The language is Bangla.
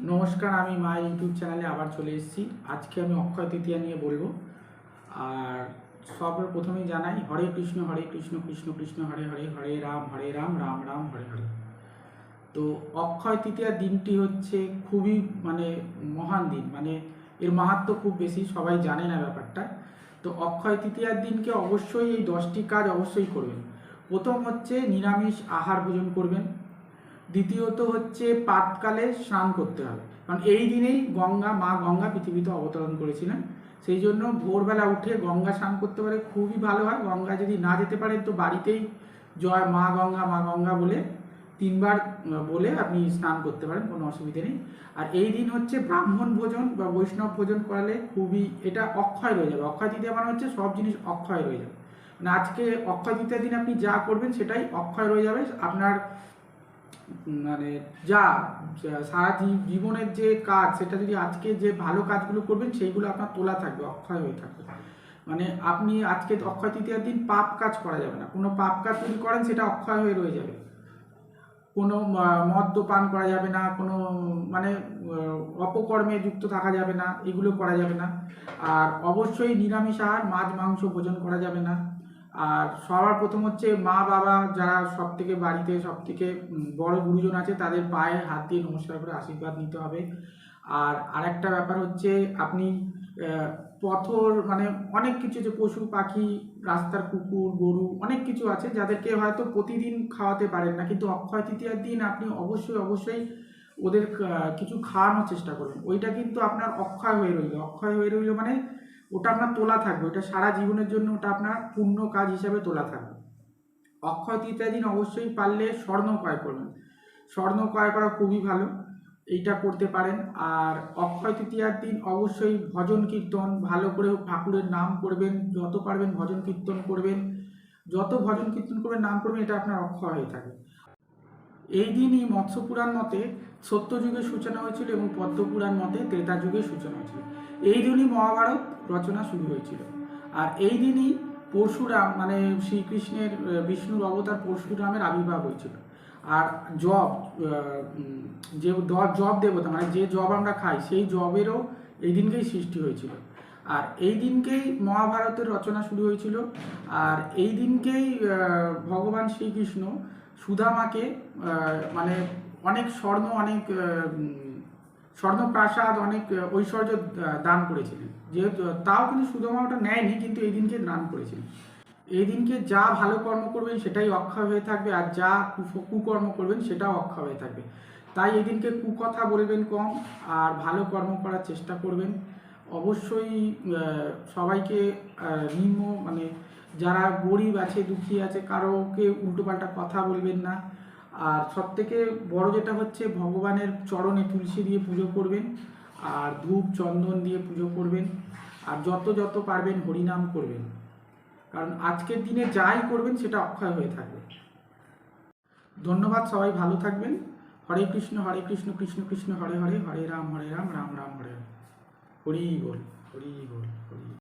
নমস্কার, আমি মা ইউটিউব চ্যানেলে আবার চলে এসেছি। আজকে আমি অক্ষয় তৃতীয়া নিয়ে বলব। আর সবার প্রথমেই জানাই, হরে কৃষ্ণ হরে কৃষ্ণ কৃষ্ণ কৃষ্ণ, হরে হরে হরে রাম হরে রাম রাম রাম, হরে হরে। তো অক্ষয় তৃতীয়ার দিনটি হচ্ছে খুবই মানে মহান দিন। মানে এর মাহাত্ম খুব বেশি, সবাই জানে না ব্যাপারটা। তো অক্ষয় তৃতীয়ার দিনকে অবশ্যই এই দশটি কাজ অবশ্যই করবেন। প্রথম হচ্ছে নিরামিষ আহার ভোজন করবেন। দ্বিতীয়ত হচ্ছে পাতকালে স্নান করতে হবে। কারণ এই দিনেই গঙ্গা, মা গঙ্গা পৃথিবীতে অবতরণ করেছিলেন। সেই জন্য ভোরবেলা উঠে গঙ্গা স্নান করতে পারে খুবই ভালো হয়। গঙ্গা যদি না যেতে পারেন তো বাড়িতেই জয় মা গঙ্গা মা গঙ্গা বলে তিনবার বলে আপনি স্নান করতে পারেন, কোনো অসুবিধে নেই। আর এই দিন হচ্ছে ব্রাহ্মণ ভোজন বা বৈষ্ণব ভোজন করালে খুবই এটা অক্ষয় রয়ে যাবে। অক্ষয় তৃতীয়া মানে হচ্ছে সব জিনিস অক্ষয় রয়ে যাবে। মানে আজকে অক্ষয় তৃতীয়ার দিন আপনি যা করবেন সেটাই অক্ষয় রয়ে যাবে। আপনার মানে যা সারা জীবনের যে কাজ, সেটা যদি আজকে যে ভালো কাজগুলো করবেন, সেইগুলো আপনার তোলা থাকবে, অক্ষয় হয়ে থাকবে। মানে আপনি আজকে অক্ষয় তৃতীয়ার দিন পাপ কাজ করা যাবে না। কোনো পাপ কাজ যদি করেন, সেটা অক্ষয় হয়ে রয়ে যাবে। কোনো মদ্যপান করা যাবে না, কোনো মানে অপকর্মে যুক্ত থাকা যাবে না, এগুলো করা যাবে না। আর অবশ্যই নিরামিষ আহার মাছ, মাংস ভোজন করা যাবে না। আর সবার প্রথম হচ্ছে মা, বাবা যারা সব থেকে বাড়িতে সব থেকে বড় গুরুজন আছে, তাদের পায়ে হাত দিয়ে নমস্কার করে আশীর্বাদ নিতে হবে। আর আরেকটা ব্যাপার হচ্ছে আপনি পথর মানে অনেক কিছু যে পশু, পাখি, রাস্তার কুকুর, গরু অনেক কিছু আছে যাদেরকে হয়তো প্রতিদিন খাওয়াতে পারেন না। কিন্তু অক্ষয় তৃতীয়ার দিন আপনি অবশ্যই অবশ্যই ওদের কিছু খাওয়ানোর চেষ্টা করবেন ওইটা কিন্তু আপনার অক্ষয় হয়ে রইল। অক্ষয় হয়ে রইল মানে ওটা আপনার তোলা থাকবে, ওটা সারা জীবনের জন্য ওটা আপনার পূর্ণ কাজ হিসাবে তোলা থাকবে। অক্ষয় তৃতীয়া দিন অবশ্যই পারলে স্বর্ণ ক্রয় করবেন। স্বর্ণ ক্রয় করা খুবই ভালো, এইটা করতে পারেন। আর অক্ষয় তৃতীয়ার দিন অবশ্যই ভজন কীর্তন, ভালো করে ঠাকুরের নাম করবেন, যত পারবেন ভজন কীর্তন করবেন। যত ভজন কীর্তন করবেন, নাম করবেন, এটা আপনার অক্ষয় হয়ে থাকে। এই দিনই মৎস্য পুরাণ মতে সত্যযুগের সূচনা হয়েছিল এবং পদ্মপুরাণ মতে ত্রেতা যুগের সূচনা হয়েছিল। এই দিনই মহাভারত রচনা শুরু হয়েছিল। আর এই দিনই পরশুরাম মানে শ্রীকৃষ্ণের বিষ্ণুর অবতার পরশুরামের আবির্ভাব হয়েছিল। আর জব যে জব দেবতা মানে যে জব আমরা খাই, সেই জবেরও এই দিনকেই সৃষ্টি হয়েছিল। আর এই দিনকেই মহাভারতের রচনা শুরু হয়েছিল। আর এই দিনকেই ভগবান শ্রীকৃষ্ণ সুদামাকে মানে অনেক স্বর্ণ, অনেক স্বর্ণপ্রাসাদ, অনেক ঐশ্বর্য দান করেছিলেন। যেহেতু তাও কিন্তু সুদামা ওটা নেয়নি, কিন্তু এই দিনকে দান করেছিলেন। এই দিনকে যা ভালো কর্ম করবেন সেটাই অক্ষয় হয়ে থাকবে, আর যা কুকর্ম করবেন সেটাও অক্ষয় হয়ে থাকবে। তাই এই দিনকে কুকথা বলবেন কম, আর ভালো কর্ম করার চেষ্টা করবেন। অবশ্যই সবাইকে নিম্ন মানে যারা গরিব আছে, দুঃখী আছে, কারোকে উল্টোপাল্টা কথা বলবেন না। আর সব থেকে বড় যেটা হচ্ছে, ভগবানের চরণে তুলসী দিয়ে পুজো করবেন, আর ধূপ, চন্দন দিয়ে পুজো করবেন, আর যত যত পারবেন হরিনাম করবেন। কারণ আজকের দিনে যাই করবেন, সেটা অক্ষয় হয়ে থাকবে। ধন্যবাদ সবাই, ভালো থাকবেন। হরে কৃষ্ণ হরে কৃষ্ণ কৃষ্ণ কৃষ্ণ, হরে হরে হরে রাম হরে রাম রাম রাম, হরে হরে বল, হরি বল।